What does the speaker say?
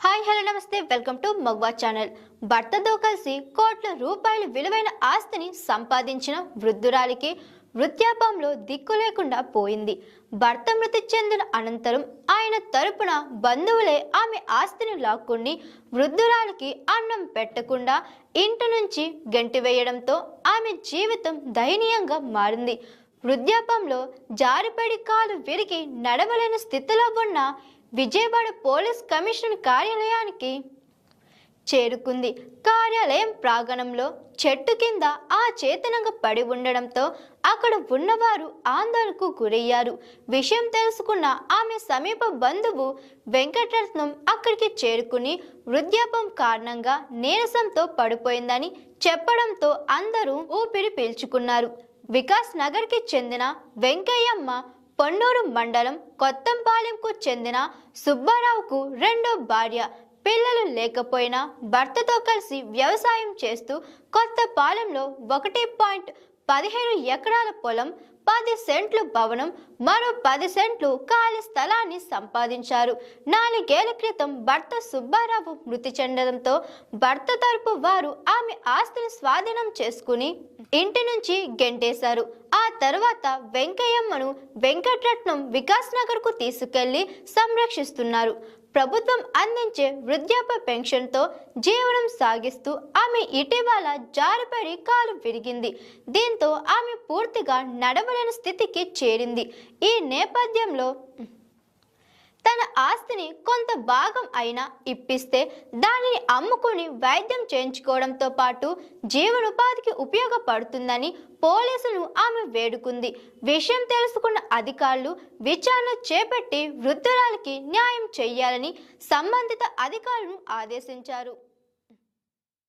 Hi hello నమస్తే. Welcome to మగ్వా channel. భర్తతో కలిసి కోట్ల రూపాయల విలువైన ఆస్తిని సంపాదించిన వృద్ధురాలికి వృత్యాపంలో దిక్కు లేకుండా పోయింది. భర్త మృతి చెందిన అనంతరం ఆయన తరపున బంధువులే ఆమె ఆస్తిని లాక్కుని వృద్ధురాలికి అన్నం పెట్టకుండా ఇంటి నుంచి గెంటివేయడంతో ఆమె జీవితం దయనీయంగా మారింది. వృద్ధాపంలో జారిపడి కాలు విరిగి నడవలేని స్థితిలో ఉన్న విజయవాడ పోలీస్ కమిషనర్ కార్యాలయానికి చేరుకుంది. కార్యాలయం ప్రాంగణంలో చెట్టు కింద ఆ చేతనంగా పడి ఉండడంతో అక్కడ ఉన్నవారు ఆందోళనకు గురయ్యారు. విషయం తెలుసుకున్న ఆమె సమీప బంధువు వెంకటరత్నం అక్కడికి చేరుకుని వృద్ధాపం కారణంగా నీరసంతో పడిపోయిందని చెప్పడంతో అందరూ ఊపిరి పీల్చుకున్నారు. వికాస్ నగర్కి చెందిన వెంకయ్యమ్మ పొన్నూరు మండలం కొత్తంపాలెంకు చెందిన సుబ్బారావుకు రెండో భార్య పిల్లలు లేకపోయినా భర్తతో కలిసి వ్యవసాయం చేస్తూ కొత్త పాలెంలో ఒకటి పాయింట్ పదిహేను ఎకరాల పొలం పది సెంట్లు భవనం మరో పది సెంట్లు ఖాళీ స్థలాన్ని సంపాదించారు. నాలుగేళ్ళ క్రితం భర్త సుబ్బారావు మృతి చెందడంతో భర్త తరపు వారు ఆమె ఆస్తిని స్వాధీనం చేసుకుని ఇంటి నుంచి గెంటేశారు. తర్వాత వెంకయ్యమ్మను వెంకటరత్నం వికాస్ నగర్కు తీసుకెళ్ళి సంరక్షిస్తున్నారు. ప్రభుత్వం అందించే వృద్ధాప్య పెన్షన్తో జీవనం సాగిస్తూ ఆమె ఇటీవల జారిపడి కాలు విరిగింది. దీంతో ఆమె పూర్తిగా నడవలేని స్థితికి చేరింది. ఈ నేపథ్యంలో తన ఆస్తిని కొంత భాగం అయినా ఇప్పిస్తే దానిని అమ్ముకుని వైద్యం చేయించుకోవడంతో పాటు జీవనోపాధికి ఉపయోగపడుతుందని పోలీసులు ఆమె వేడుకుంది. విషయం తెలుసుకున్న అధికారులు విచారణ చేపట్టి వృద్ధురాలికి న్యాయం చేయాలని సంబంధిత అధికారులను ఆదేశించారు.